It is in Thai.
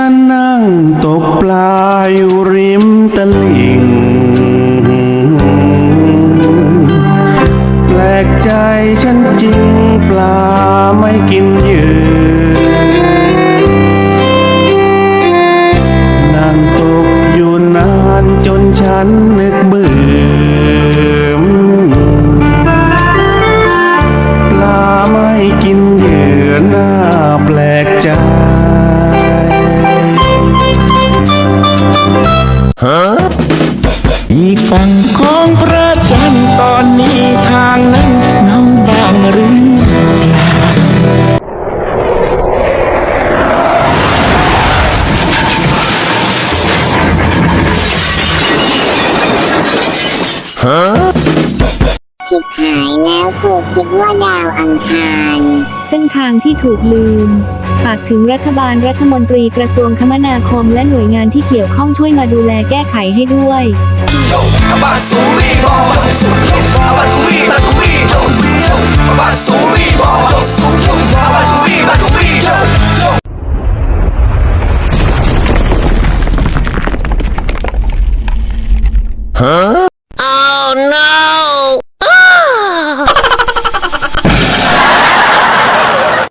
ฉันนั่งตกปลาอยู่ริมตลิ่ง แปลกใจฉันจริงปลาไม่กินเหยื่อนั่งตกอยู่นานจนฉันนึกเบื่อปลาไม่กินเหยื่อน่าแปลกใจ ฝั่งของพระจันทร์ตอนนี้ทางนั้นเงาบางหรือผิดหายแล้วกูคิดว่าดาวอังคาร เส้นทางที่ถูกลืม ฝากถึงรัฐบาลรัฐมนตรีกระทรวงคมนาคมและหน่วยงานที่เกี่ยวข้องช่วยมาดูแลแก้ไขให้ด้วย Abasuri